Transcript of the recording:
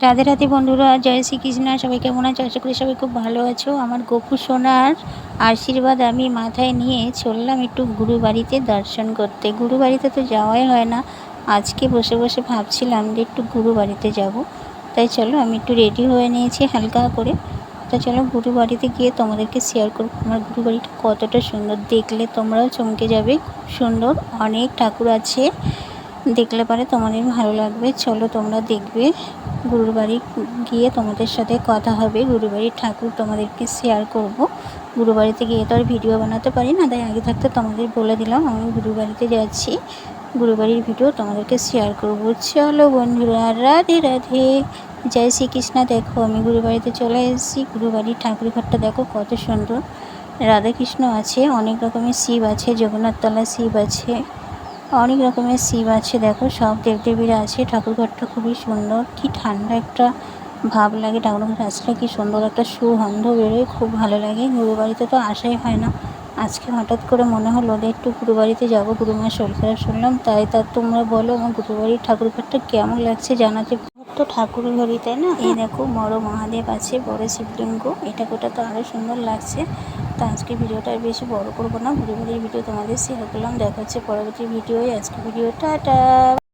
রাধে রাধে বন্ধুরা, জয় শ্রীকৃষ্ণ। সবাই কেমন আছো? আশা করি সবাই খুব ভালো আছো। আমার গোপু সোনার আশীর্বাদ আমি মাথায় নিয়ে চললাম একটু গুরু বাড়িতে দর্শন করতে। গুরু বাড়িতে তো যাওয়াই হয় না। আজকে বসে বসে ভাবছিলাম যে একটু গুরু বাড়িতে যাব। তাই চলো, আমি একটু রেডি হয়ে নিয়েছি হালকা করে। তো চলো গুরু বাড়িতে গিয়ে তোমাদেরকে শেয়ার করব। আমার গুরু বাড়িটা কতটা সুন্দর। দেখলে তোমরাও চমকে যাবে। খুব সুন্দর। অনেক ঠাকুর আছে। দেখলে পরে তোমাদের ভালো লাগবে। চলো তোমরা দেখবে। গুরুর বাড়ি গিয়ে তোমাদের সাথে কথা হবে। গুরুর বাড়ির ঠাকুর তোমাদেরকে শেয়ার করব। গুরু বাড়িতে গিয়ে তো আর ভিডিও বানাতে পারি না, তাই আগে থাকতে তোমাদের বলে দিলাম, আমি গুরু বাড়িতে যাচ্ছি। গুরু বাড়ির ভিডিও তোমাদেরকে শেয়ার করব। চলো বন্ধুরা, রাধে রাধে। জয় শ্রীকৃষ্ণ। দেখো, আমি গুরু বাড়িতে চলে এসেছি। গুরু বাড়ির ঠাকুর ঘরটা দেখো কত সুন্দর। রাধাকৃষ্ণ আছে, অনেক রকমের শিব আছে জগন্নাথতলা শিব আছে। অনেক রকমের শিব আছে, দেখো সব দেবদেবীরা আছে, ঠাকুরঘরটা খুবই সুন্দর, কি ঠান্ডা একটা ভাব লাগে ঠাকুরঘর আসলে কি সুন্দর একটা সুগন্ধ বেরোয়, খুব ভালো লাগে, গুরু বাড়িতে তো আসাই হয় না। আজকে হঠাৎ করে মনে হলো যে একটু গুরু বাড়িতে যাব, গুরু মায়ের শরীর খারাপ শুনলাম, তাই তার তোমরা বলো, আমার গুরু বাড়ির ঠাকুরঘরটা কেমন লাগছে জানাতে। তো ঠাকুর ঘরই তাই না? এই দেখো বড় মহাদেব আছে, বড় শিবলিঙ্গ, এটা কোটা তো আরও সুন্দর লাগছে। তো আজকে ভিডিওটা বেশি বড় করব না। ঘুরে ঘুরে ভিডিও তোমাদের শেয়ার করলাম। দেখা হচ্ছে পরবর্তী ভিডিও আজকে ভিডিও টাটা।